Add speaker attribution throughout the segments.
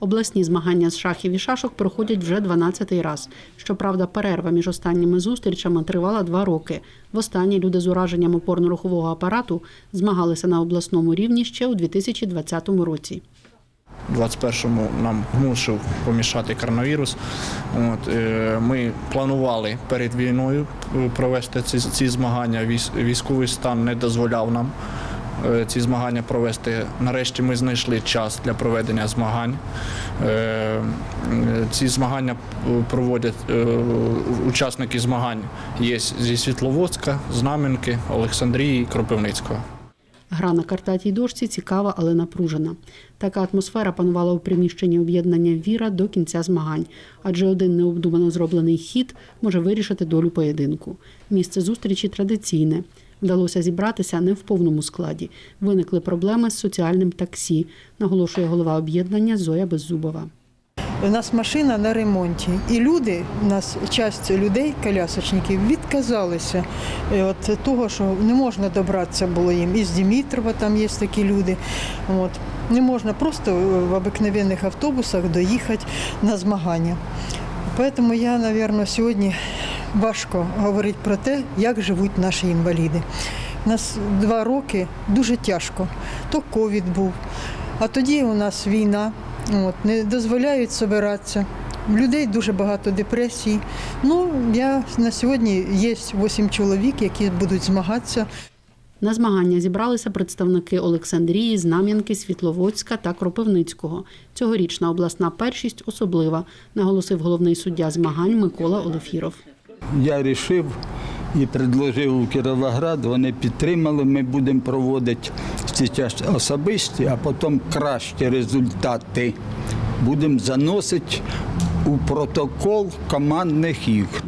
Speaker 1: Обласні змагання з шахів і шашок проходять вже 12-й раз. Щоправда, перерва між останніми зустрічами тривала два роки. Востаннє люди з ураженням опорно-рухового апарату змагалися на обласному рівні ще у 2020 році.
Speaker 2: 21-му нам мусив помішати коронавірус. От, е, ми планували перед війною е, провести ці, ці змагання. Військ- Військовий стан не дозволяв нам ці змагання провести. Нарешті ми знайшли час для проведення змагань. Е, е, Ці змагання е, проводять е, учасники змагань є зі Світловодська, Знам'янки, Олександрії, Кропивницького.
Speaker 1: Гра на картатій дошці цікава, але напружена. Така атмосфера панувала у приміщенні об'єднання Віра до кінця змагань, адже один необдумано зроблений хід може вирішити долю поєдинку. Місце зустрічі традиційне. Вдалося зібратися не в повному складі. Виникли проблеми з соціальним таксі, наголошує голова об'єднання Зоя Беззубова.
Speaker 3: У нас машина на ремонті, і люди, у нас часть людей, колясочників, відказалися е, от того, що не можна добратися було їм. Із Дімітрова там є такі люди. От. Не можна просто в обикновенних автобусах доїхати на змагання. Тому я, мабуть, сьогодні важко говорити про те, як живуть наші інваліди. У нас два роки дуже тяжко. То ковід був, а тоді у нас війна. От, не дозволяють збиратися. У людей дуже багато депресій. Ну, я на сьогодні є 8 чоловік, які будуть змагатися.
Speaker 1: На змагання зібралися представники Олександрії, Знам'янки, Світловодська та Кропивницького. Цьогорічна обласна першість особлива, наголосив головний суддя змагань Микола Олефіров.
Speaker 4: Я вирішив і предложив у Кіровоград, вони підтримали, ми будемо проводити зараз особисті, а потім кращі результати будемо заносити у протокол командних ігр.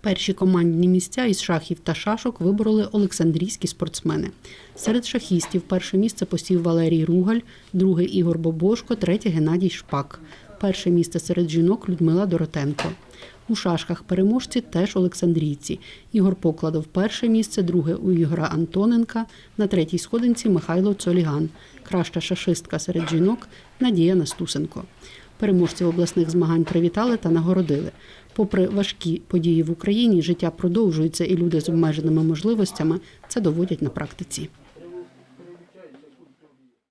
Speaker 1: Перші командні місця із шахів та шашок вибороли олександрійські спортсмени. Серед шахістів перше місце посів Валерій Ругаль, друге Ігор Бобошко, третє Геннадій Шпак. Перше місце серед жінок Людмила Доротенко. У шашках переможці теж олександрійці. Ігор Покладов перше місце, друге у Ігора Антоненка, на третій сходинці Михайло Цоліган. Краща шашистка серед жінок Надія Настусенко. Переможців обласних змагань привітали та нагородили. Попри важкі події в Україні, життя продовжується, і люди з обмеженими можливостями це доводять на практиці.